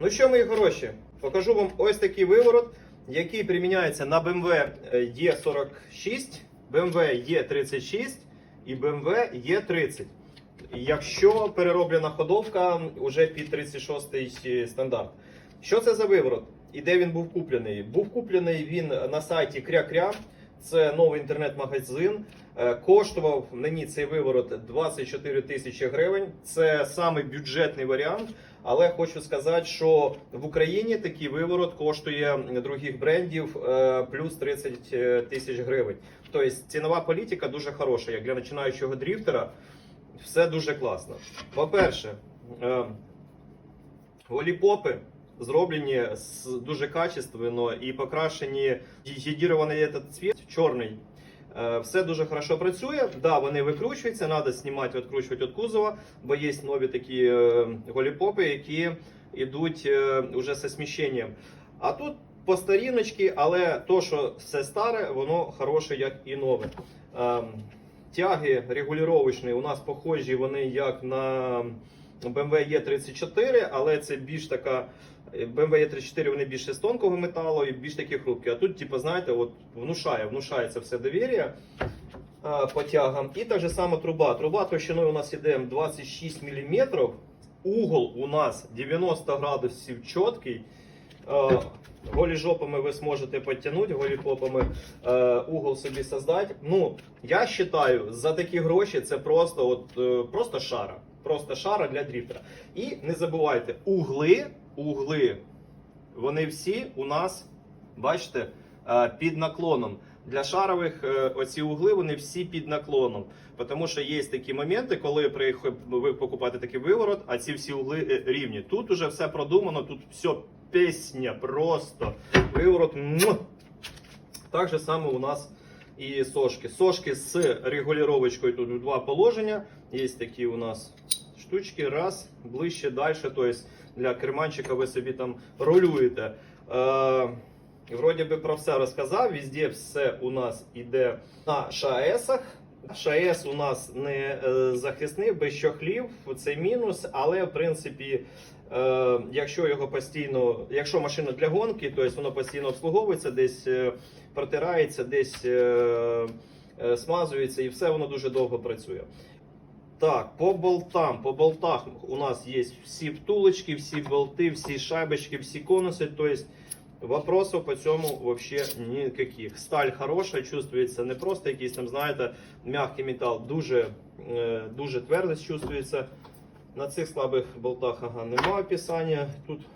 Ну що, мої хороші, покажу вам ось такий виворот, який приміняється на BMW E46, BMW E36 і BMW E30. Якщо перероблена ходовка вже під 36 стандарт. Що це за виворот? І де він був куплений? Був куплений він на сайті Кря-Кря. Це новий інтернет-магазин. Е, Коштував мені цей виворот 24 тисячі гривень. Це самий бюджетний варіант. Але хочу сказати, що в Україні такий виворот коштує других брендів е, плюс 30 тисяч гривень. Тобто цінова політика дуже хороша, як для починаючого дріфтера. Все дуже класно. По-перше, е, голіпопи зроблені дуже качественно і покрашені гідірований этот цвіт чорний. Е, Все дуже хорошо працює. Да, вони викручуються, треба знімати, відкручувати від кузова, бо є нові такі е, голіпопи, які йдуть е, уже зі сміщенням. А тут по старіночці, але то, що все старе, воно хороше, як і нове. Ем, Тяги регулювачні у нас похожі, вони як на BMW E34, але це більш така. BMW E34 вони більше з тонкого металу і більш такі хрупкі. А тут, типу, знаєте, от внушає, внушає це все довір'я а, по тягам. І так же сама труба. Труба товщиною у нас іде 26 мм. Угол у нас 90 градусів чіткий. Е, Голі жопами ви зможете підтягнути, голі попами е, угол собі создати. Ну, я вважаю, за такі гроші це просто, от, е, просто шара. Просто шара для дріфтера. І не забувайте, угли, угли, вони всі у нас, бачите, е, під наклоном. Для шарових е, оці угли вони всі під наклоном. Тому що є такі моменти, коли приїх- ви покупаєте такий виворот, а ці всі угли е, рівні. Тут уже все продумано, тут все пісня, просто виворот. Так же саме у нас і сошки. Сошки з регулювачкою тут два положення. Є такі у нас штучки. Раз, ближче, далі. Тобто для керманчика ви собі там рулюєте. Е, Вроді би про все розказав. Везде все у нас іде на шаесах. ШАЕС у нас не е, захисний, без щохлів, це мінус, але в принципі, е, якщо його постійно, якщо машина для гонки, то воно постійно обслуговується, десь е, протирається, десь е, е, смазується і все воно дуже довго працює. Так, по болтам, по болтах у нас є всі втулочки, всі болти, всі шайбочки, всі конуси. То есть вопросов по цьому вообще никаких. Сталь хороша, чувствується не просто якийсь там, знаєте, м'який метал, дуже, е, дуже твердость чувствується. На цих слабих болтах ага, немає описання. Тут